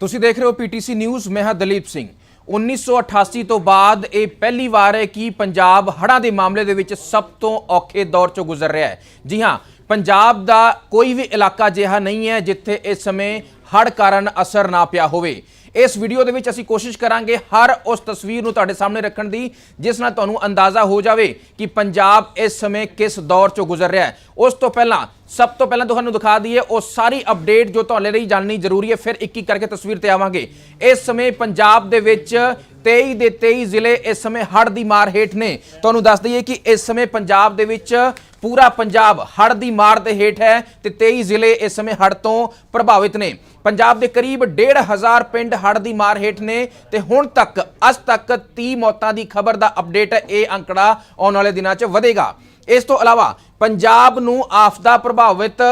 ਤੁਸੀਂ ਦੇਖ ਰਹੇ ਹੋ ਪੀਟੀਸੀ ਨਿਊਜ਼, ਮੈਂ ਹਾਂ ਦਲੀਪ ਸਿੰਘ। 1988 ਤੋਂ ਬਾਅਦ ਇਹ ਪਹਿਲੀ ਵਾਰ ਹੈ ਕਿ ਪੰਜਾਬ ਹੜ੍ਹਾਂ ਦੇ ਮਾਮਲੇ ਦੇ ਵਿੱਚ ਸਭ ਤੋਂ ਔਖੇ ਦੌਰ ਚੋਂ ਗੁਜ਼ਰ ਰਿਹਾ ਹੈ। ਜੀ ਹਾਂ, ਪੰਜਾਬ ਦਾ ਕੋਈ ਵੀ ਇਲਾਕਾ ਅਜਿਹਾ ਨਹੀਂ ਹੈ ਜਿੱਥੇ ਇਸ ਸਮੇਂ ਹੜ੍ਹ ਕਾਰਨ ਅਸਰ ਨਾ ਪਿਆ ਹੋਵੇ। ਇਸ ਵੀਡੀਓ ਦੇ ਵਿੱਚ ਅਸੀਂ ਕੋਸ਼ਿਸ਼ ਕਰਾਂਗੇ ਹਰ ਉਸ ਤਸਵੀਰ ਨੂੰ ਤੁਹਾਡੇ ਸਾਹਮਣੇ ਰੱਖਣ ਦੀ, ਜਿਸ ਨਾਲ ਤੁਹਾਨੂੰ ਅੰਦਾਜ਼ਾ ਹੋ ਜਾਵੇ ਕਿ ਪੰਜਾਬ ਇਸ ਸਮੇਂ ਕਿਸ ਦੌਰ ਚੋਂ ਗੁਜ਼ਰ ਰਿਹਾ ਹੈ। ਉਸ ਤੋਂ ਪਹਿਲਾਂ, ਸਭ ਤੋਂ ਪਹਿਲਾਂ ਤੁਹਾਨੂੰ ਦਿਖਾ ਦਈਏ ਉਹ ਸਾਰੀ ਅਪਡੇਟ ਜੋ ਤੁਹਾਡੇ ਲਈ ਜਾਣਨੀ ਜ਼ਰੂਰੀ ਹੈ, ਫਿਰ ਇੱਕ ਇੱਕ ਕਰਕੇ ਤਸਵੀਰ ਤੇ ਆਵਾਂਗੇ। ਇਸ ਸਮੇਂ ਪੰਜਾਬ ਦੇ ਵਿੱਚ 23 ਦੇ 23 ਜ਼ਿਲ੍ਹੇ ਇਸ ਸਮੇਂ ਹੜ੍ਹ ਦੀ ਮਾਰ ਹੇਠ ਨੇ। ਤੁਹਾਨੂੰ ਦੱਸ ਦਈਏ ਕਿ ਇਸ ਸਮੇਂ ਪੰਜਾਬ ਦੇ ਵਿੱਚ ਪੂਰਾ ਪੰਜਾਬ ਹੜ੍ਹ ਦੀ ਮਾਰ ਦੇ ਹੇਠ ਹੈ ਤੇ 23 ਜ਼ਿਲ੍ਹੇ ਇਸ ਸਮੇਂ ਹੜ੍ਹ ਤੋਂ ਪ੍ਰਭਾਵਿਤ ਨੇ। ਪੰਜਾਬ ਦੇ ਕਰੀਬ 1.5 ਪਿੰਡ ਹੜ੍ਹ ਦੀ ਮਾਰ ਹੇਠ ਨੇ ਤੇ ਹੁਣ ਤੱਕ, ਅੱਜ ਤੱਕ 30 ਮੌਤਾਂ ਦੀ ਖਬਰ ਦਾ ਅਪਡੇਟ ਹੈ ਇਹ ਅੰਕੜਾ ਆਉਣ ਵਾਲੇ ਦਿਨਾਂ 'ਚ ਵਧੇਗਾ। ਇਸ ਤੋਂ ਇਲਾਵਾ ਪੰਜਾਬ ਨੂੰ ਆਫਦਾ ਪ੍ਰਭਾਵਿਤ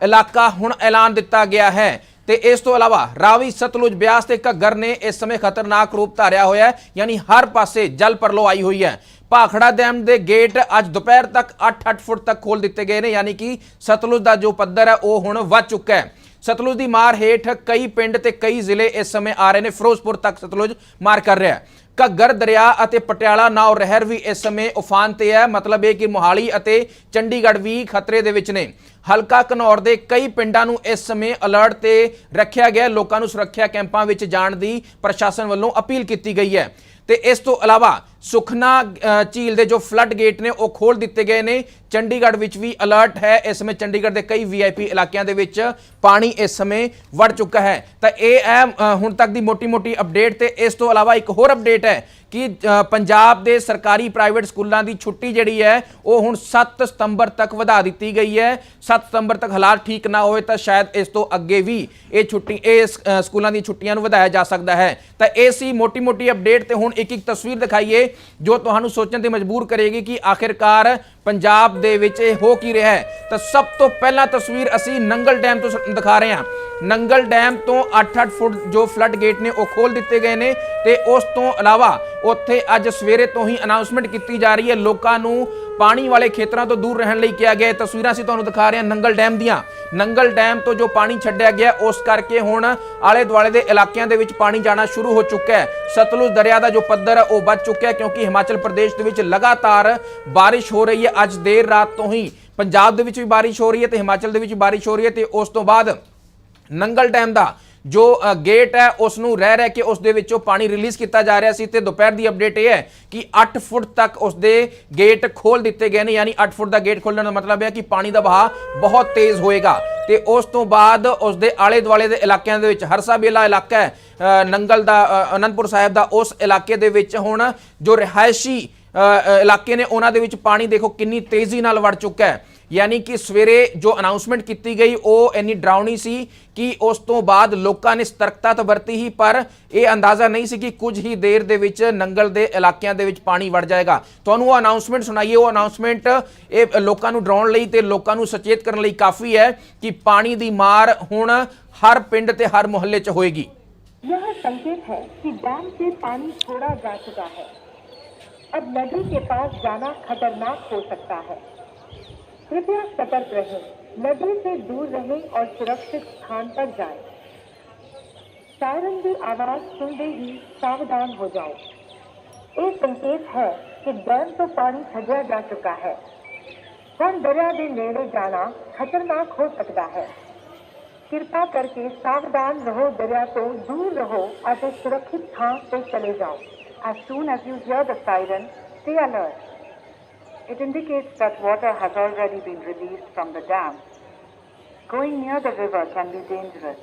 ਇਲਾਕਾ ਹੁਣ ਐਲਾਨ ਦਿੱਤਾ ਗਿਆ ਹੈ ਤੇ ਇਸ ਤੋਂ ਇਲਾਵਾ ਰਾਵੀ ਸਤਲੁਜ ਬਿਆਸ ਤੇ ਘੱਗਰ ਨੇ ਇਸ ਸਮੇਂ ਖਤਰਨਾਕ ਰੂਪ ਧਾਰਿਆ ਹੋਇਆ ਹੈ, ਯਾਨੀ ਹਰ ਪਾਸੇ ਜਲ ਪਰਲੋ ਆਈ ਹੋਈ ਹੈ। ਭਾਖੜਾ ਡੈਮ ਦੇ ਗੇਟ ਅੱਜ ਦੁਪਹਿਰ ਤੱਕ 8-8 ਫੁੱਟ ਤੱਕ ਖੋਲ ਦਿੱਤੇ ਗਏ ਨੇ, ਯਾਨੀ ਕਿ ਸਤਲੁਜ ਦਾ ਜੋ ਪੱਧਰ ਹੈ, ਉਹ ਹੁਣ ਵੱਧ ਚੁੱਕਾ ਹੈ। ਸਤਲੁਜ ਦੀ ਮਾਰ ਹੇਠ ਕਈ ਪਿੰਡ ਤੇ ਕਈ ਜ਼ਿਲ੍ਹੇ ਇਸ ਸਮੇਂ ਆ ਰਹੇ ਨੇ। ਫਿਰੋਜ਼ਪੁਰ ਤੱਕ ਸਤਲੁਜ ਮਾਰ ਕਰ ਰਿਹਾ ਹੈ। ਘੱਗਰ, ਦਰਿਆ ਅਤੇ ਪਟਿਆਲਾ ਨਾਉ ਰਹਿਰ ਵੀ ਇਸ ਸਮੇਂ ਉਫਾਨ ਤੇ ਹੈ। ਮਤਲਬ ਇਹ ਕਿ ਮੋਹਾਲੀ ਅਤੇ ਚੰਡੀਗੜ੍ਹ ਵੀ ਖਤਰੇ ਦੇ ਵਿੱਚ ਨੇ। ਹਲਕਾ ਘਨੌਰ ਦੇ ਕਈ ਪਿੰਡਾਂ ਨੂੰ ਇਸ ਸਮੇਂ ਅਲਰਟ ਤੇ ਰੱਖਿਆ ਗਿਆ ਲੋਕਾਂ ਨੂੰ ਸੁਰੱਖਿਆ ਕੈਂਪਾਂ ਵਿੱਚ ਜਾਣ ਦੀ ਪ੍ਰਸ਼ਾਸਨ ਵੱਲੋਂ ਅਪੀਲ ਕੀਤੀ ਗਈ ਹੈ। ਤੇ ਇਸ ਤੋਂ ਇਲਾਵਾ ਸੁਖਨਾ ਝੀਲ ਦੇ ਜੋ ਫਲੱਡ ਗੇਟ ਨੇ, ਉਹ ਖੋਲ ਦਿੱਤੇ ਗਏ ਨੇ। ਚੰਡੀਗੜ੍ਹ ਵਿੱਚ ਵੀ ਅਲਰਟ ਹੈ। ਇਸ ਸਮੇਂ ਚੰਡੀਗੜ੍ਹ ਦੇ ਕਈ ਵੀਆਈਪੀ ਇਲਾਕਿਆਂ ਦੇ ਵਿੱਚ ਪਾਣੀ ਇਸ ਸਮੇਂ ਵੜ ਚੁੱਕਾ ਹੈ। ਤਾਂ ਇਹ ਹੈ ਹੁਣ ਤੱਕ ਦੀ ਮੋਟੀ-ਮੋਟੀ ਅਪਡੇਟ ਤੇ ਇਸ ਤੋਂ ਇਲਾਵਾ ਇੱਕ ਹੋਰ ਅਪਡੇਟ ਹੈ ਕਿ ਪੰਜਾਬ ਦੇ ਸਰਕਾਰੀ ਪ੍ਰਾਈਵੇਟ ਸਕੂਲਾਂ ਦੀ ਛੁੱਟੀ ਜਿਹੜੀ ਹੈ, ਉਹ ਹੁਣ 7 ਸਤੰਬਰ ਤੱਕ ਵਧਾ ਦਿੱਤੀ ਗਈ ਹੈ। 7 ਸਤੰਬਰ ਤੱਕ ਹਾਲਾਤ ਠੀਕ ਨਾ ਹੋਏ ਤਾਂ ਸ਼ਾਇਦ ਇਸ ਤੋਂ ਅੱਗੇ ਵੀ ਇਹ ਛੁੱਟੀ, ਇਹ ਸਕੂਲਾਂ ਦੀ ਛੁੱਟੀਆਂ ਨੂੰ ਵਧਾਇਆ ਜਾ ਸਕਦਾ ਹੈ। ਤਾਂ ਇਹ ਸੀ ਮੋਟੀ-ਮੋਟੀ ਅਪਡੇਟ ਤੇ ਹੁਣ ਇੱਕ ਇੱਕ ਤਸਵੀਰ ਦਿਖਾਈਏ। ਜੋ ਤੁਹਾਨੂੰ ਸੋਚਣ ਤੇ ਮਜਬੂਰ ਕਰੇਗੀ ਕਿ ਆਖਿਰਕਾਰ ਪੰਜਾਬ ਦੇ ਵਿੱਚ ਇਹ ਹੋ ਕੀ ਰਿਹਾ ਹੈ। ਤਾਂ ਸਭ ਤੋਂ ਪਹਿਲਾਂ ਤਸਵੀਰ ਅਸੀਂ ਨੰਗਲ ਡੈਮ ਤੋਂ ਦਿਖਾ ਰਹੇ ਹਾਂ। ਨੰਗਲ ਡੈਮ ਤੋਂ 8-8 ਫੁੱਟ ਜੋ ਫਲੱਡ ਗੇਟ ਨੇ ਉਹ ਖੋਲ ਦਿੱਤੇ ਗਏ ਨੇ ਤੇ ਉਸ ਤੋਂ ਇਲਾਵਾ ਉੱਥੇ ਅੱਜ ਸਵੇਰੇ ਤੋਂ ਹੀ ਅਨਾਉਂਸਮੈਂਟ ਕੀਤੀ ਜਾ ਰਹੀ ਹੈ। ਲੋਕਾਂ ਨੂੰ ਪਾਣੀ ਵਾਲੇ ਖੇਤਰਾਂ ਤੋਂ ਦੂਰ ਰਹਿਣ ਲਈ ਕਿਹਾ ਗਿਆ। ਤਸਵੀਰਾਂ ਅਸੀਂ ਤੁਹਾਨੂੰ ਦਿਖਾ ਰਹੇ ਹਾਂ ਨੰਗਲ ਡੈਮ ਦੀਆਂ। ਨੰਗਲ ਡੈਮ ਤੋਂ ਜੋ ਪਾਣੀ ਛੱਡਿਆ ਗਿਆ, ਉਸ ਕਰਕੇ ਹੁਣ ਆਲੇ ਦੁਆਲੇ ਦੇ ਇਲਾਕਿਆਂ ਦੇ ਵਿੱਚ ਪਾਣੀ ਜਾਣਾ ਸ਼ੁਰੂ ਹੋ ਚੁੱਕਾ ਹੈ। ਸਤਲੁਜ ਦਰਿਆ ਦਾ ਜੋ ਪੱਧਰ ਹੈ, ਉਹ ਵੱਧ ਚੁੱਕਿਆ ਕਿਉਂਕਿ ਹਿਮਾਚਲ ਪ੍ਰਦੇਸ਼ ਦੇ ਵਿੱਚ ਲਗਾਤਾਰ ਬਾਰਿਸ਼ ਹੋ ਰਹੀ ਹੈ। ਅੱਜ ਦੇਰ ਰਾਤ ਤੋਂ ਹੀ ਪੰਜਾਬ ਦੇ ਵਿੱਚ ਵੀ ਬਾਰਿਸ਼ ਹੋ ਰਹੀ ਹੈ ਤੇ ਹਿਮਾਚਲ ਦੇ ਵਿੱਚ ਬਾਰਿਸ਼ ਹੋ ਰਹੀ ਹੈ ਤੇ ਉਸ ਤੋਂ ਬਾਅਦ ਨੰਗਲ ਡੈਮ ਦਾ ਜੋ ਗੇਟ ਹੈ ਉਸ ਨੂੰ ਰਹਿ ਰਹਿ ਕੇ ਉਸ ਦੇ ਵਿੱਚੋਂ ਪਾਣੀ ਰਿਲੀਜ਼ ਕੀਤਾ ਜਾ ਰਿਹਾ ਸੀ ਤੇ ਦੁਪਹਿਰ ਦੀ ਅਪਡੇਟ ਇਹ ਹੈ ਕਿ 8 ਫੁੱਟ ਤੱਕ ਉਸ ਦੇ ਗੇਟ ਖੋਲ ਦਿੱਤੇ ਗਏ ਨੇ, ਯਾਨੀ 8 ਫੁੱਟ ਦਾ ਗੇਟ ਖੋਲਣ ਦਾ ਮਤਲਬ ਹੈ ਕਿ ਪਾਣੀ ਦਾ ਵਹਾਅ ਬਹੁਤ ਤੇਜ਼ ਹੋਏਗਾ। ਤੇ ਉਸ ਤੋਂ ਬਾਅਦ ਉਸ ਦੇ ਆਲੇ ਦੁਆਲੇ ਦੇ ਇਲਾਕਿਆਂ ਦੇ ਵਿੱਚ, ਹਰਸਾ ਬੇਲਾ ਇਲਾਕਾ ਹੈ ਨੰਗਲ ਦਾ ਅਨੰਦਪੁਰ ਸਾਹਿਬ ਦਾ ਉਸ ਇਲਾਕੇ ਦੇ ਵਿੱਚ ਹੁਣ ਜੋ ਰਿਹਾਇਸ਼ੀ ਇਲਾਕੇ ਨੇ ਉਹਨਾਂ ਦੇ ਵਿੱਚ ਪਾਣੀ ਦੇਖੋ ਕਿੰਨੀ ਤੇਜ਼ੀ ਨਾਲ ਵੜ ਚੁੱਕਾ ਹੈ। ਯਾਨੀ ਕਿ ਸਵੇਰੇ ਜੋ ਅਨਾਉਂਸਮੈਂਟ ਕੀਤੀ ਗਈ ਉਹ ਇੰਨੀ ਡਰਾਉਣੀ ਸੀ ਕਿ ਉਸ ਤੋਂ ਬਾਅਦ ਲੋਕਾਂ ਨੇ ਸਤਰਕਤਾ ਤਾਂ ਵਰਤੀ ਹੀ ਪਰ ਇਹ ਅੰਦਾਜ਼ਾ ਨਹੀਂ ਸੀ ਕਿ ਕੁਝ ਹੀ ਦੇਰ ਦੇ ਵਿੱਚ ਨੰਗਲ ਦੇ ਇਲਾਕਿਆਂ ਦੇ ਵਿੱਚ ਪਾਣੀ ਵੜ ਜਾਏਗਾ ਤੁਹਾਨੂੰ ਉਹ ਅਨਾਉਂਸਮੈਂਟ ਸੁਣਾਈਏ ਉਹ ਅਨਾਉਂਸਮੈਂਟ ਇਹ ਲੋਕਾਂ ਨੂੰ ਡਰਾਉਣ ਲਈ ਤੇ ਲੋਕਾਂ ਨੂੰ ਸੁਚੇਤ ਕਰਨ ਲਈ ਕਾਫੀ ਹੈ ਕਿ ਪਾਣੀ ਦੀ ਮਾਰ ਹੁਣ ਹਰ ਪਿੰਡ ਤੇ ਹਰ ਮੁਹੱਲੇ 'ਚ ਹੋਏਗੀ यह संकेत है कि डैम से पानी छोड़ा जा चुका है अब नदी के पास जाना खतरनाक हो सकता है कृपया सतर्क रहें। नदी से दूर रहें और सुरक्षित स्थान पर जाएँ। सायरन की आवाज़ सुनते ही सावधान हो जाओ। एक संकेत है कि डैम तो पानी खदेड़ा जा चुका है। हम दरिया के नेड़े जाना खतरनाक हो सकता है। कृपा करके सावधान रहो दरिया को दूर रहो और सुरक्षित स्थान पर चले जाओ। As soon as you hear the siren, stay alert. It indicates that water has already been released from the dam. Going near the river can be dangerous.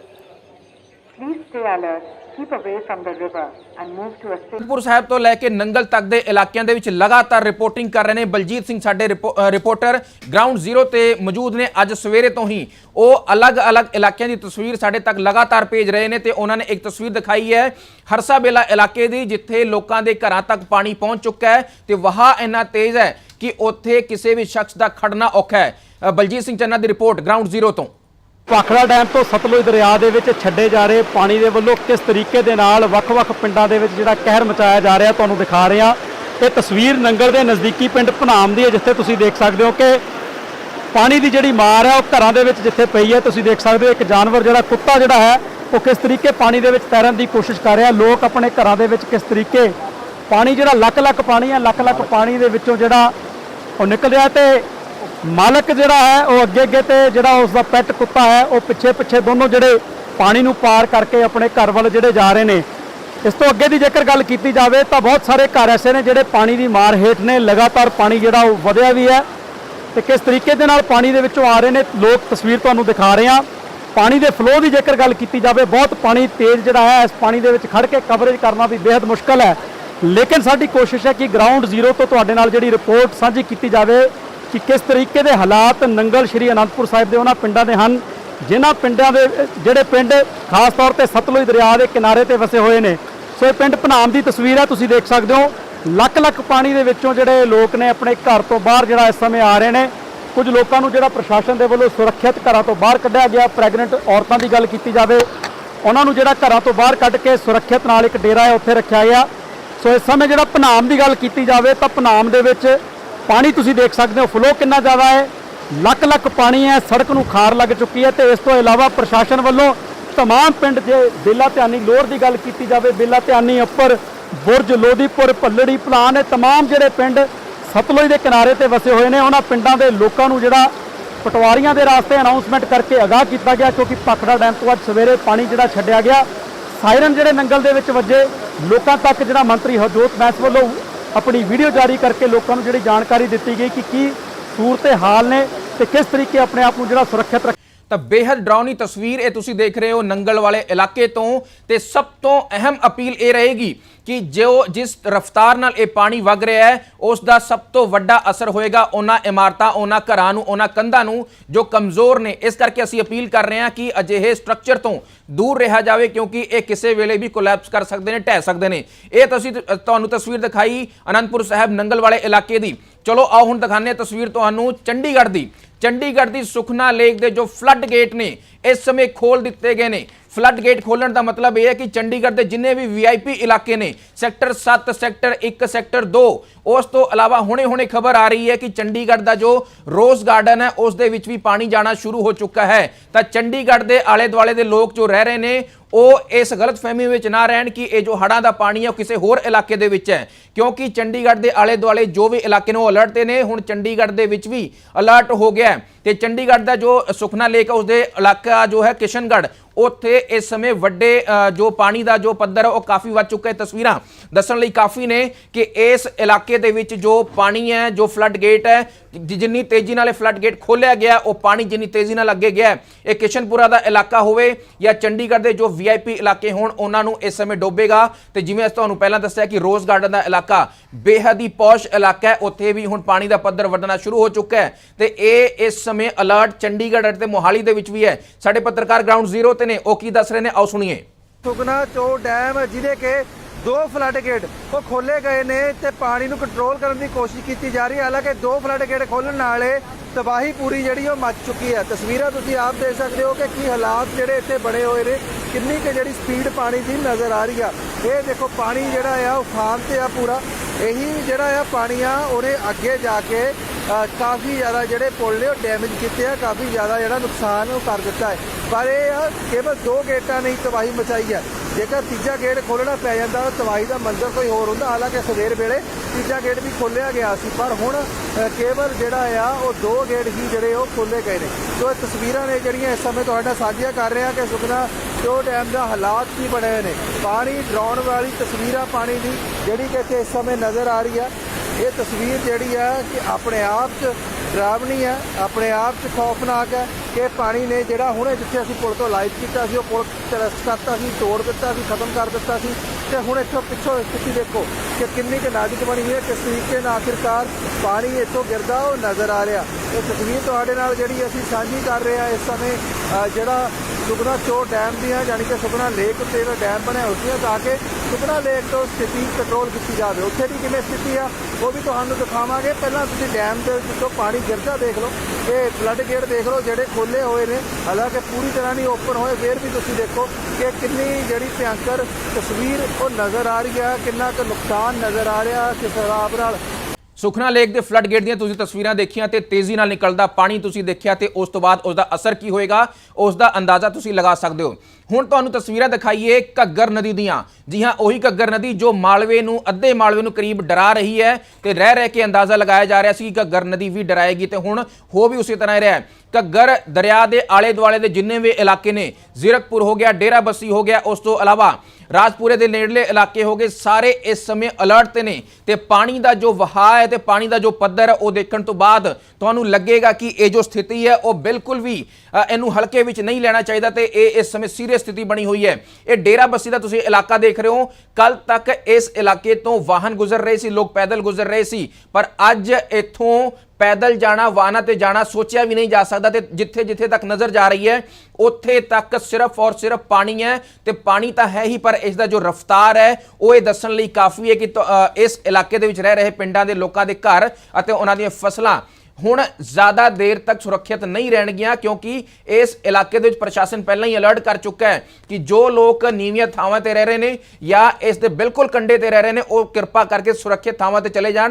Please stay alert keep away from the river and move to a safe Anandpur Sahib ਤੋਂ ਲੈ ਕੇ ਨੰਗਲ ਤੱਕ ਦੇ ਇਲਾਕਿਆਂ ਦੇ ਵਿੱਚ ਲਗਾਤਾਰ reporting ਕਰ ਰਹੇ ਨੇ ਬਲਜੀਤ ਸਿੰਘ ਸਾਡੇ ਰਿਪੋ- ਅ, ਰਿਪੋਰਟਰ ਗਰਾਊਂਡ ਜ਼ੀਰੋ ਤੇ ਮੌਜੂਦ ਨੇ ਅੱਜ ਸਵੇਰੇ ਤੋਂ ਹੀ। ਉਹ ਅਲੱਗ-ਅਲੱਗ ਇਲਾਕਿਆਂ ਦੀ ਤਸਵੀਰ ਸਾਡੇ ਤੱਕ ਲਗਾਤਾਰ ਭੇਜ ਰਹੇ ਨੇ ਤੇ ਉਹਨਾਂ ਨੇ ਇੱਕ ਤਸਵੀਰ ਦਿਖਾਈ ਹੈ ਹਰਸਾ ਬੇਲਾ ਇਲਾਕੇ ਦੀ ਜਿੱਥੇ ਲੋਕਾਂ ਦੇ ਘਰਾਂ ਤੱਕ ਪਾਣੀ ਪਹੁੰਚ ਚੁੱਕਾ ਹੈ ਤੇ ਵਹਾਅ ਇੰਨਾ ਤੇਜ਼ ਹੈ ਕਿ ਉੱਥੇ ਕਿਸੇ ਵੀ ਸ਼ਖਸ ਦਾ ਖੜਨਾ ਔਖਾ ਹੈ। ਅ, ਬਲਜੀਤ ਸਿੰਘ ਚੰਨਾ ਦੀ ਰਿਪੋਰਟ ਗਰਾਊਂਡ ਜ਼ੀਰੋ ਤੋਂ। ਭਾਖੜਾ ਡੈਮ ਤੋਂ ਸਤਲੁਜ ਦਰਿਆ ਦੇ ਵਿੱਚ ਛੱਡੇ ਜਾ ਰਹੇ ਪਾਣੀ ਦੇ ਵੱਲੋਂ ਕਿਸ ਤਰੀਕੇ ਦੇ ਨਾਲ ਵੱਖ-ਵੱਖ ਪਿੰਡਾਂ ਦੇ ਵਿੱਚ ਜਿਹੜਾ ਕਹਿਰ ਮਚਾਇਆ ਜਾ ਰਿਹਾ ਤੁਹਾਨੂੰ ਦਿਖਾ ਰਹੇ। ਹਾਂ ਇਹ ਤਸਵੀਰ ਨੰਗਲ ਦੇ ਨਜ਼ਦੀਕੀ ਪਿੰਡ ਭਨਾਮ ਦੀ ਹੈ, ਜਿੱਥੇ ਤੁਸੀਂ ਦੇਖ ਸਕਦੇ ਹੋ ਕਿ ਪਾਣੀ ਦੀ ਜਿਹੜੀ ਮਾਰ ਹੈ, ਉਹ ਘਰਾਂ ਦੇ ਵਿੱਚ ਜਿੱਥੇ ਪਈ ਹੈ, ਤੁਸੀਂ ਦੇਖ ਸਕਦੇ ਹੋ ਇੱਕ ਜਾਨਵਰ ਜਿਹੜਾ ਕੁੱਤਾ ਜਿਹੜਾ ਹੈ, ਉਹ ਕਿਸ ਤਰੀਕੇ ਪਾਣੀ ਦੇ ਵਿੱਚ ਤੈਰਨ ਦੀ ਕੋਸ਼ਿਸ਼ ਕਰ ਰਿਹਾ। ਲੋਕ ਆਪਣੇ ਘਰਾਂ ਦੇ ਵਿੱਚ ਕਿਸ ਤਰੀਕੇ ਪਾਣੀ ਜਿਹੜਾ ਲੱਖ ਲੱਖ ਪਾਣੀ ਹੈ ਲੱਖ ਲੱਖ ਪਾਣੀ ਦੇ ਵਿੱਚੋਂ ਜਿਹੜਾ ਉਹ ਨਿਕਲ ਰਿਹਾ ਤੇ ਮਾਲਕ ਜਿਹੜਾ ਹੈ, ਉਹ ਅੱਗੇ ਅੱਗੇ ਤੇ ਜਿਹੜਾ ਉਸ ਦਾ ਪੈਟ ਕੁੱਤਾ ਹੈ, ਉਹ ਪਿੱਛੇ ਪਿੱਛੇ ਦੋਨੋਂ ਜਿਹੜੇ ਪਾਣੀ ਨੂੰ ਪਾਰ ਕਰਕੇ ਆਪਣੇ ਘਰ ਵੱਲ ਜਿਹੜੇ ਜਾ ਰਹੇ ਨੇ। ਇਸ ਤੋਂ ਅੱਗੇ ਦੀ ਜੇਕਰ ਗੱਲ ਕੀਤੀ ਜਾਵੇ, ਤਾਂ ਬਹੁਤ ਸਾਰੇ ਘਰ ਐਸੇ ਨੇ ਜਿਹੜੇ ਪਾਣੀ ਦੀ ਮਾਰ ਹੇਠ ਨੇ। ਲਗਾਤਾਰ ਪਾਣੀ ਜਿਹੜਾ ਉਹ ਵਧਿਆ ਵੀ ਹੈ ਤੇ ਕਿਸ ਤਰੀਕੇ ਦੇ ਨਾਲ ਪਾਣੀ ਦੇ ਵਿੱਚੋਂ ਆ ਰਹੇ ਨੇ, ਲੋਕ ਤਸਵੀਰ ਤੁਹਾਨੂੰ ਦਿਖਾ ਰਹੇ ਹਾਂ। ਪਾਣੀ ਦੇ ਫਲੋ ਦੀ ਜੇਕਰ ਗੱਲ ਕੀਤੀ ਜਾਵੇ, ਬਹੁਤ ਪਾਣੀ ਤੇਜ਼ ਜਿਹੜਾ ਹੈ, ਇਸ ਪਾਣੀ ਦੇ ਵਿੱਚ ਖੜ ਕੇ ਕਵਰੇਜ ਕਰਨਾ ਵੀ ਬੇहद ਮੁਸ਼ਕਲ ਹੈ। ਲੇਕਿਨ ਸਾਡੀ ਕੋਸ਼ਿਸ਼ ਹੈ ਕਿ ਗਰਾਊਂਡ ਜ਼ੀਰੋ ਤੋਂ ਤੁਹਾਡੇ ਨਾਲ ਜਿਹੜੀ ਰਿਪੋਰਟ ਸਾਂਝੀ ਕੀਤੀ ਜਾਵੇ ਕਿ ਕਿਸ ਤਰੀਕੇ ਦੇ ਹਾਲਾਤ ਨੰਗਲ ਸ਼੍ਰੀ ਅਨੰਦਪੁਰ ਸਾਹਿਬ ਦੇ ਉਹਨਾਂ ਪਿੰਡਾਂ ਦੇ ਹਨ, ਜਿਨ੍ਹਾਂ ਪਿੰਡਾਂ ਦੇ ਜਿਹੜੇ ਪਿੰਡ ਖਾਸ ਤੌਰ ਤੇ ਸਤਲੁਜ ਦਰਿਆ ਦੇ ਕਿਨਾਰੇ ਤੇ ਵਸੇ ਹੋਏ ਨੇ। ਸੋ ਇਹ ਪਿੰਡ ਭਨਾਮ ਦੀ ਤਸਵੀਰ ਹੈ, ਤੁਸੀਂ ਦੇਖ ਸਕਦੇ ਹੋ। ਲੱਖ ਲੱਖ ਪਾਣੀ ਦੇ ਵਿੱਚੋਂ ਜਿਹੜੇ ਲੋਕ ਨੇ ਆਪਣੇ ਘਰ ਤੋਂ ਬਾਹਰ ਜਿਹੜਾ ਇਸ ਸਮੇਂ ਆ ਰਹੇ ਨੇ। ਕੁਝ ਲੋਕਾਂ ਨੂੰ ਜਿਹੜਾ ਪ੍ਰਸ਼ਾਸਨ ਦੇ ਵੱਲੋਂ ਸੁਰੱਖਿਅਤ ਘਰਾਂ ਤੋਂ ਬਾਹਰ ਕੱਢਿਆ ਗਿਆ। ਪ੍ਰੈਗਨੈਂਟ ਔਰਤਾਂ ਦੀ ਗੱਲ ਕੀਤੀ ਜਾਵੇ, ਉਹਨਾਂ ਨੂੰ ਜਿਹੜਾ ਘਰਾਂ ਤੋਂ ਬਾਹਰ ਕੱਢ ਕੇ ਸੁਰੱਖਿਅਤ ਨਾਲ ਇੱਕ ਡੇਰਾ ਹੈ, ਉੱਥੇ ਰੱਖਿਆ ਗਿਆ। ਸੋ ਇਸ ਸਮੇਂ ਜਿਹੜਾ ਭਨਾਮ ਦੀ ਗੱਲ ਕੀਤੀ ਜਾਵੇ, ਤਾਂ ਪਨਾਮ ਦੇ ਵਿੱਚ ਪਾਣੀ ਤੁਸੀਂ ਦੇਖ ਸਕਦੇ ਹੋ ਫਲੋ ਕਿੰਨਾ ਜ਼ਿਆਦਾ ਹੈ। ਲੱਖ ਲੱਖ ਪਾਣੀ ਹੈ, ਸੜਕ ਨੂੰ ਖਾਰ ਲੱਗ ਚੁੱਕੀ ਹੈ ਤੇ ਇਸ ਤੋਂ ਇਲਾਵਾ ਪ੍ਰਸ਼ਾਸਨ ਵੱਲੋਂ ਤਮਾਮ ਪਿੰਡ ਜੇ ਬੇਲਾ ਧਿਆਨੀ ਲੋਰ ਦੀ ਗੱਲ ਕੀਤੀ ਜਾਵੇ, ਬੇਲਾ ਧਿਆਨੀ ਉੱਪਰ ਬੁਰਜ ਲੋਧੀਪੁਰ ਭੱਲੜੀ ਪਲਾਨ ਇਹ ਤਮਾਮ ਜਿਹੜੇ ਪਿੰਡ ਸਤਲੁਜ ਦੇ ਕਿਨਾਰੇ ਤੇ ਵਸੇ ਹੋਏ ਨੇ, ਉਹਨਾਂ ਪਿੰਡਾਂ ਦੇ ਲੋਕਾਂ ਨੂੰ ਜਿਹੜਾ ਪਟਵਾਰੀਆਂ ਦੇ ਰਾਸਤੇ ਅਨਾਉਂਸਮੈਂਟ ਕਰਕੇ ਅਗਾਹ ਕੀਤਾ ਗਿਆ, ਕਿਉਂਕਿ ਪਖੜਾ ਡੈਮ ਤੋਂ ਅੱਜ ਸਵੇਰੇ ਪਾਣੀ ਜਿਹੜਾ ਛੱਡਿਆ ਗਿਆ। ਸਾਇਰਨ ਜਿਹੜੇ ਨੰਗਲ ਦੇ ਵਿੱਚ ਵੱਜੇ, ਲੋਕਾਂ ਤੱਕ ਜਿਹੜਾ ਮੰਤਰੀ ਹਰਜੋਤ ਬੈਂਸ ਵੱਲੋਂ ਆਪਣੀ ਵੀਡੀਓ ਜਾਰੀ ਕਰਕੇ ਲੋਕਾਂ ਨੂੰ ਜਿਹੜੀ ਜਾਣਕਾਰੀ ਦਿੱਤੀ ਗਈ ਕਿ ਕੀ ਸੂਰਤ ਹਾਲ ਨੇ ਤੇ ਕਿਸ ਤਰੀਕੇ ਆਪਣੇ ਆਪ ਨੂੰ ਜਿਹੜਾ ਸੁਰੱਖਿਅਤ ਰੱਖ ਤਾਂ ਬੇहद ਡਰਾਉਣੀ ਤਸਵੀਰ ਇਹ ਤੁਸੀਂ ਦੇਖ ਰਹੇ ਹੋ ਨੰਗਲ ਵਾਲੇ ਇਲਾਕੇ ਤੋਂ ਤੇ ਸਭ ਤੋਂ ਅਹਿਮ ਅਪੀਲ ਇਹ ਰਹੇਗੀ ਕਿ ਜੋ ਜਿਸ ਰਫ਼ਤਾਰ ਨਾਲ ਇਹ ਪਾਣੀ ਵਗ ਰਿਹਾ ਹੈ, ਉਸ ਦਾ ਸਭ ਤੋਂ ਵੱਡਾ ਅਸਰ ਹੋਏਗਾ ਉਹਨਾਂ ਇਮਾਰਤਾਂ, ਉਹਨਾਂ ਘਰਾਂ ਨੂੰ, ਉਹਨਾਂ ਕੰਧਾਂ ਨੂੰ ਜੋ ਕਮਜ਼ੋਰ ਨੇ। ਇਸ ਕਰਕੇ ਅਸੀਂ ਅਪੀਲ ਕਰ ਰਹੇ ਹਾਂ ਕਿ ਅਜਿਹੇ ਸਟਰਕਚਰ ਤੋਂ ਦੂਰ ਰਿਹਾ ਜਾਵੇ ਕਿਉਂਕਿ ਇਹ ਕਿਸੇ ਵੇਲੇ ਵੀ ਕੋਲੈਪਸ ਕਰ ਸਕਦੇ ਨੇ, ਢਹਿ ਸਕਦੇ ਨੇ। ਇਹ ਤੁਸੀਂ ਤੁਹਾਨੂੰ ਤਸਵੀਰ ਦਿਖਾਈ ਅਨੰਦਪੁਰ ਸਾਹਿਬ ਨੰਗਲ ਵਾਲੇ ਇਲਾਕੇ ਦੀ। ਚਲੋ ਆਓ ਹੁਣ ਦਿਖਾਉਂਦੇ ਹਾਂ ਤਸਵੀਰ ਤੁਹਾਨੂੰ ਚੰਡੀਗੜ੍ਹ ਦੀ। ਚੰਡੀਗੜ੍ਹ ਦੀ ਸੁਖਨਾ ਲੇਕ ਦੇ ਜੋ ਫਲੱਡ ਗੇਟ ਨੇ, ਇਸ ਸਮੇਂ ਖੋਲ ਦਿੱਤੇ ਗਏ ਨੇ। ਫਲੱਡ ਗੇਟ ਖੋਲਣ ਦਾ ਮਤਲਬ ਇਹ ਹੈ ਕਿ ਚੰਡੀਗੜ੍ਹ ਦੇ ਜਿੰਨੇ ਵੀ ਵੀਆਈਪੀ ਇਲਾਕੇ ਨੇ ਸੈਕਟਰ 7 ਸੈਕਟਰ 1 ਸੈਕਟਰ 2 ਉਸ ਤੋਂ ਇਲਾਵਾ ਹੁਣੇ-ਹੁਣੇ ਖਬਰ ਆ ਰਹੀ ਹੈ ਕਿ ਚੰਡੀਗੜ੍ਹ ਦਾ ਜੋ ਰੋਜ਼ ਗਾਰਡਨ ਹੈ, ਉਸ ਦੇ ਵਿੱਚ ਵੀ ਪਾਣੀ ਜਾਣਾ ਸ਼ੁਰੂ ਹੋ ਚੁੱਕਾ ਹੈ। ਤਾਂ ਚੰਡੀਗੜ੍ਹ ਦੇ ਆਲੇ-ਦੁਆਲੇ ਦੇ ਲੋਕ ਜੋ ਰਹਿ ਰਹੇ ਨੇ ਉਹ ਇਸ ਗਲਤਫਹਿਮੀ ਵਿੱਚ ਨਾ ਰਹਿਣ ਕਿ ਇਹ ਜੋ ਹੜ੍ਹਾਂ ਦਾ ਪਾਣੀ ਹੈ ਉਹ ਕਿਸੇ ਹੋਰ ਇਲਾਕੇ ਦੇ ਵਿੱਚ ਹੈ। ਕਿਉਂਕਿ ਚੰਡੀਗੜ੍ਹ ਦੇ ਆਲੇ-ਦੁਆਲੇ ਜੋ ਵੀ ਇਲਾਕੇ ਨੇ ਉਹ ਅਲਰਟ ਤੇ ਨੇ, ਹੁਣ ਚੰਡੀਗੜ੍ਹ ਦੇ ਵਿੱਚ ਵੀ ਅਲਰਟ ਹੋ ਗਿਆ ਹੈ। ਤੇ ਚੰਡੀਗੜ੍ਹ ਦਾ ਜੋ ਸੁਖਨਾ ਲੇਕ ਹੈ, ਉਸਦੇ ਇਲਾਕਾ ਜੋ ਹੈ ਕਿਸ਼ਨਗੜ੍ਹ, ਉੱਥੇ ਇਸ ਸਮੇਂ ਵੱਡੇ ਜੋ ਪਾਣੀ ਦਾ ਜੋ ਪੱਧਰ ਹੈ, ਉਹ ਕਾਫੀ ਵੱਧ ਚੁੱਕਾ ਹੈ। ਤਸਵੀਰਾਂ ਦੱਸਣ ਲਈ ਕਾਫੀ ਨੇ ਕਿ ਇਸ ਇਲਾਕੇ ਦੇ ਵਿੱਚ ਜੋ ਪਾਣੀ ਹੈ, ਜੋ ਫਲੱਡ ਗੇਟ ਹੈ ਜਿੰਨੀ ਤੇਜ਼ੀ ਨਾਲ ਇਹ ਫਲੱਡ ਗੇਟ ਖੋਲਿਆ ਗਿਆ, ਉਹ ਪਾਣੀ ਜਿੰਨੀ ਤੇਜ਼ੀ ਨਾਲ ਅੱਗੇ ਗਿਆ, ਇਹ ਕਿਸ਼ਨਪੁਰਾ ਦਾ ਇਲਾਕਾ ਹੋਵੇ ਜਾਂ ਚੰਡੀਗੜ੍ਹ ਦੇ ਜੋ ਵੀਆਈਪੀ ਇਲਾਕੇ ਹੋਣ, ਉਹਨਾਂ ਨੂੰ ਇਸ ਸਮੇਂ ਡੋਬੇਗਾ। ਤੇ ਜਿਵੇਂ ਅਸੀਂ ਤੁਹਾਨੂੰ ਪਹਿਲਾਂ ਦੱਸਿਆ ਕਿ ਰੋਜ਼ ਗਾਰਡਨ ਦਾ ਇਲਾਕਾ ਬੇਹੱਦ ਹੀ ਪੌਸ਼ ਇਲਾਕਾ ਹੈ, ਉੱਥੇ ਵੀ ਹੁਣ ਪਾਣੀ ਦਾ ਪੱਧਰ ਵਧਣਾ ਸ਼ੁਰੂ ਹੋ ਚੁੱਕਾ ਹੈ। ਤੇ ਇਹ ਇਸ ਸਮੇਂ ਅਲਰਟ ਚੰਡੀਗੜ੍ਹ ਅਤੇ ਮੋਹਾਲੀ ਦੇ ਵਿੱਚ ਵੀ ਹੈ। ਸਾਡੇ ਪੱਤਰਕਾਰ ਗਰਾਊਂਡ ਜ਼ੀਰੋ ਤੇ ਨੇ, ਉਹ ਕੀ ਦੱਸ ਰਹੇ ਨੇ? ਆਓ ਸੁਣੀਏ। ਸੁਖਨਾ ਚੋ ਡੈਮ ਹੈ ਜਿਹਦੇ ਕਿ ਦੋ ਫਲੱਡ ਗੇਟ ਉਹ ਖੋਲੇ ਗਏ ਨੇ ਤੇ ਪਾਣੀ ਨੂੰ ਕੰਟਰੋਲ ਕਰਨ ਦੀ ਕੋਸ਼ਿਸ਼ ਕੀਤੀ ਜਾ ਰਹੀ ਹੈ। ਹਾਲਾਂਕਿ ਦੋ ਫਲੱਡ ਗੇਟ ਖੋਲਣ ਨਾਲੇ ਤਬਾਹੀ ਪੂਰੀ ਜਿਹੜੀ ਉਹ ਮੱਚ ਚੁੱਕੀ ਹੈ। ਤਸਵੀਰਾਂ ਤੁਸੀਂ ਆਪ ਦੇਖ ਸਕਦੇ ਹੋ ਕਿ ਕੀ ਹਾਲਾਤ ਜਿਹੜੇ ਇੱਥੇ ਬਣੇ ਹੋਏ ਨੇ, ਕਿੰਨੀ ਕਿ ਜਿਹੜੀ ਸਪੀਡ ਪਾਣੀ ਦੀ ਨਜ਼ਰ ਆ ਰਹੀ ਆ। ਇਹ ਦੇਖੋ, ਪਾਣੀ ਜਿਹੜਾ ਆ ਉਫਾਨ ਤੇ ਆ ਪੂਰਾ। ਇਹੀ ਜਿਹੜਾ ਆ, ਪਾਣੀ ਆ, ਉਹਨੇ ਅੱਗੇ ਜਾ ਕੇ ਕਾਫੀ ਜ਼ਿਆਦਾ ਜਿਹੜੇ ਪੁਲ ਨੇ, ਉਹ ਡੈਮੇਜ ਕੀਤੇ ਆ। ਕਾਫੀ ਜ਼ਿਆਦਾ ਜਿਹੜਾ ਨੁਕਸਾਨ ਉਹ ਕਰ ਦਿੱਤਾ ਹੈ। ਪਰ ਇਹ ਆ, ਕੇਵਲ ਦੋ ਗੇਟਾਂ ਨੇ ਤਬਾਹੀ ਮਚਾਈ ਹੈ। ਜੇਕਰ ਤੀਜਾ ਗੇਟ ਖੋਲਣਾ ਪੈ ਜਾਂਦਾ, ਤਾਂ ਤਬਾਹੀ ਦਾ ਮੰਜ਼ਰ ਕੋਈ ਹੋਰ ਹੁੰਦਾ। ਹਾਲਾਂਕਿ ਸਵੇਰ ਵੇਲੇ ਤੀਜਾ ਗੇਟ ਵੀ ਖੋਲਿਆ ਗਿਆ ਸੀ, ਪਰ ਹੁਣ ਕੇਵਲ ਜਿਹੜਾ ਆ, ਉਹ ਦੋ ਗੇਟ ਹੀ ਜਿਹੜੇ ਉਹ ਖੋਲੇ ਗਏ ਨੇ। ਸੋ ਇਹ ਤਸਵੀਰਾਂ ਨੇ ਜਿਹੜੀਆਂ ਇਸ ਸਮੇਂ ਤੁਹਾਡੇ ਨਾਲ ਸਾਂਝੀਆਂ ਕਰ ਰਹੇ ਹਾਂ ਕਿ ਸੁਖਨਾ ਜੋ ਡੈਮ ਦਾ ਹਾਲਾਤ ਕੀ ਬਣੇ ਹੋਏ ਨੇ। ਪਾਣੀ ਡਰਾਉਣ ਵਾਲੀ ਤਸਵੀਰਾਂ ਪਾਣੀ ਦੀ, ਜਿਹੜੀ ਕਿ ਇੱਥੇ ਇਸ ਸਮੇਂ ਨਜ਼ਰ ਆ ਰਹੀ ਆ। ਇਹ ਤਸਵੀਰ ਜਿਹੜੀ ਆ ਕਿ ਆਪਣੇ ਆਪ 'ਚ ਡਰਾਵਣੀ ਹੈ, ਆਪਣੇ ਆਪ 'ਚ ਖੌਫਨਾਕ ਹੈ ਕਿ ਪਾਣੀ ਨੇ ਜਿਹੜਾ ਹੁਣੇ ਜਿੱਥੇ ਅਸੀਂ ਪੁਲ ਤੋਂ ਲਾਈਟ ਕੀਤਾ ਸੀ, ਉਹ ਪੁਲ ਟਰਸਟ ਕਰਤਾ ਸੀ, ਤੋੜ ਦਿੱਤਾ ਸੀ, ਖਤਮ ਕਰ ਦਿੱਤਾ ਸੀ ਤੇ ਹੁਣ ਇੱਥੋਂ ਪਿੱਛੋਂ ਸਥਿਤੀ ਦੇਖੋ ਕਿ ਕਿੰਨੀ ਕਿ ਨਾਜ਼ੁਕ ਬਣੀ ਹੋਈ ਹੈ ਕਿਸ ਤਰੀਕੇ ਨਾਲ ਆਖਿਰਕਾਰ ਪਾਣੀ ਇੱਥੋਂ ਗਿਰਦਾ ਉਹ ਨਜ਼ਰ ਆ ਰਿਹਾ। ਇਹ ਤਸਵੀਰ ਤੁਹਾਡੇ ਨਾਲ ਜਿਹੜੀ ਅਸੀਂ ਸਾਂਝੀ ਕਰ ਰਹੇ ਹਾਂ ਇਸ ਸਮੇਂ ਜਿਹੜਾ ਸੁਖਨਾ ਚੋਰ ਡੈਮ ਦੀਆਂ, ਯਾਨੀ ਕਿ ਸੁਖਨਾ ਲੇਕ ਉੱਤੇ ਜਿਹੜਾ ਡੈਮ ਬਣਿਆ ਉਸ ਦੀਆਂ ਤਾਂ ਕਿ ਸੁਖਨਾ ਲੇਕ ਤੋਂ ਸਥਿਤੀ ਕੰਟਰੋਲ ਕੀਤੀ ਜਾਵੇ। ਉੱਥੇ ਦੀ ਕਿਵੇਂ ਸਥਿਤੀ ਆ, ਉਹ ਵੀ ਤੁਹਾਨੂੰ ਦਿਖਾਵਾਂਗੇ। ਪਹਿਲਾਂ ਤੁਸੀਂ ਡੈਮ ਦੇ ਵਿੱਚੋਂ ਪਾਣੀ ਗਿਰਦਾ ਦੇਖ ਲਓ, ਇਹ ਫਲੱਡ ਗੇਟ ਦੇਖ ਲਓ, ਜਿਹੜੇ ਖੋਲੇ ਹੋਏ ਨੇ। ਹਾਲਾਂਕਿ ਪੂਰੀ ਤਰ੍ਹਾਂ ਨਹੀਂ ਓਪਨ ਹੋਏ, ਫਿਰ ਵੀ ਤੁਸੀਂ ਦੇਖੋ ਕਿ ਕਿੰਨੀ ਜਿਹੜੀ ਭਿਆੰਕਰ ਤਸਵੀਰ ਉਹ ਨਜ਼ਰ ਆ ਰਹੀ ਹੈ ਕਿੰਨਾ ਕੁ ਨੁਕਸਾਨ ਨਜ਼ਰ ਆ ਰਿਹਾ ਕਿਸ ਹਿਸਾਬ ਨਾਲ। ਸੁਖਨਾ ਲੇਕ ਦੇ ਫਲੱਡ ਗੇਟ ਦੀਆਂ ਤੁਸੀਂ ਤਸਵੀਰਾਂ ਦੇਖੀਆਂ ਤੇ ਤੇਜ਼ੀ ਨਾਲ ਨਿਕਲਦਾ ਪਾਣੀ ਤੁਸੀਂ ਦੇਖਿਆ ਤੇ ਉਸ ਤੋਂ ਬਾਅਦ ਉਸ ਦਾ ਅਸਰ ਕੀ ਹੋਏਗਾ ਉਸ ਦਾ ਅੰਦਾਜ਼ਾ ਤੁਸੀਂ ਲਗਾ ਸਕਦੇ ਹੋ। ਹੁਣ ਤੁਹਾਨੂੰ ਤਸਵੀਰਾਂ ਦਿਖਾਈਏ ਘੱਗਰ ਨਦੀ ਦੀਆਂ। ਜੀ ਹਾਂ, ਉਹੀ ਘੱਗਰ ਨਦੀ ਜੋ ਮਾਲਵੇ ਨੂੰ, ਅੱਧੇ ਮਾਲਵੇ ਨੂੰ ਕਰੀਬ ਡਰਾ ਰਹੀ ਹੈ ਤੇ ਰਹਿ ਰਹਿ ਕੇ ਅੰਦਾਜ਼ਾ ਲਗਾਇਆ ਜਾ ਰਿਹਾ ਸੀ ਕਿ ਘੱਗਰ ਨਦੀ ਵੀ ਡਰਾਏਗੀ ਤੇ ਹੁਣ ਹੋ ਵੀ ਉਸੇ ਤਰ੍ਹਾਂ ਹੀ ਰਿਹਾ ਘੱਗਰ ਦਰਿਆ ਦੇ ਆਲੇ ਦੁਆਲੇ ਦੇ ਜਿੰਨੇ ਵੀ ਇਲਾਕੇ ਨੇ, ਜ਼ੀਰਕਪੁਰ ਹੋ ਗਿਆ ਡੇਰਾ ਬੱਸੀ ਹੋ ਗਿਆ, ਉਸ ਤੋਂ ਇਲਾਵਾ ਰਾਜਪੁਰੇ ਦੇ ਨੇੜਲੇ ਇਲਾਕੇ ਹੋ ਗਏ। ਸਾਰੇ ਇਸ ਸਮੇਂ ਅਲਰਟ ਤੇ ਨੇ ਤੇ ਪਾਣੀ ਦਾ ਜੋ ਵਹਾਅ ਹੈ ਤੇ ਪਾਣੀ ਦਾ ਜੋ ਪੱਧਰ ਹੈ, ਉਹ ਦੇਖਣ ਤੋਂ ਬਾਅਦ ਤੁਹਾਨੂੰ ਲੱਗੇਗਾ ਕਿ ਇਹ ਜੋ ਸਥਿਤੀ ਹੈ, ਉਹ ਬਿਲਕੁਲ ਵੀ ਇਹਨੂੰ ਹਲਕੇ ਵਿੱਚ ਨਹੀਂ ਲੈਣਾ ਚਾਹੀਦਾ ਤੇ ਇਹ ਇਸ ਸਮੇਂ ਸੀਰੀਅਸ ਸਥਿਤੀ ਬਣੀ ਹੋਈ ਹੈ। ਇਹ ਡੇਰਾ ਬੱਸੀ ਦਾ ਤੁਸੀਂ ਇਲਾਕਾ ਦੇਖ ਰਹੇ ਹੋ। ਕੱਲ ਤੱਕ ਇਸ ਇਲਾਕੇ ਤੋਂ ਵਾਹਨ ਗੁਜ਼ਰ ਰਹੇ ਸੀ, ਲੋਕ ਪੈਦਲ ਗੁਜ਼ਰ ਰਹੇ ਸੀ। ਪਰ ਅੱਜ ਇੱਥੋਂ ਪੈਦਲ ਜਾਣਾ, ਵਾਹਨਾਂ ਤੇ ਜਾਣਾ ਸੋਚਿਆ ਵੀ ਨਹੀਂ ਜਾ ਸਕਦਾ ਤੇ ਜਿੱਥੇ ਜਿੱਥੇ ਤੱਕ ਨਜ਼ਰ ਜਾ ਰਹੀ ਹੈ, ਉੱਥੇ ਤੱਕ ਸਿਰਫ ਔਰ ਸਿਰਫ ਪਾਣੀ ਹੈ ਤੇ ਪਾਣੀ ਤਾਂ ਹੈ ਹੀ, ਪਰ ਇਸ ਦਾ ਜੋ ਰਫ਼ਤਾਰ ਹੈ, ਉਹ ਇਹ ਦੱਸਣ ਲਈ ਕਾਫੀ ਹੈ ਕਿ ਤੁ- ਇਸ ਇਲਾਕੇ ਦੇ ਵਿੱਚ ਰਹਿ ਰਹੇ ਪਿੰਡਾਂ ਦੇ ਲੋਕਾਂ ਦੇ ਘਰ ਅਤੇ ਉਹਨਾਂ ਦੀਆਂ ਫਸਲਾਂ ਹੁਣ ਜ਼ਿਆਦਾ ਦੇਰ ਤੱਕ ਸੁਰੱਖਿਅਤ ਨਹੀਂ ਰਹਿਣਗੀਆਂ, ਕਿਉਂਕਿ ਇਸ ਇਲਾਕੇ ਦੇ ਵਿੱਚ ਪ੍ਰਸ਼ਾਸਨ ਪਹਿਲਾਂ ਹੀ ਅਲਰਟ ਕਰ ਚੁੱਕਾ ਹੈ ਕਿ ਜੋ ਲੋਕ ਨੀਵੀਆਂ ਥਾਵਾਂ ਤੇ ਰਹਿ ਰਹੇ ਨੇ ਜਾਂ ਇਸ ਦੇ ਬਿਲਕੁਲ ਕੰਢੇ ਤੇ ਰਹਿ ਰਹੇ ਨੇ, ਉਹ ਕਿਰਪਾ ਕਰਕੇ ਸੁਰੱਖਿਅਤ ਥਾਵਾਂ ਤੇ ਚਲੇ ਜਾਣ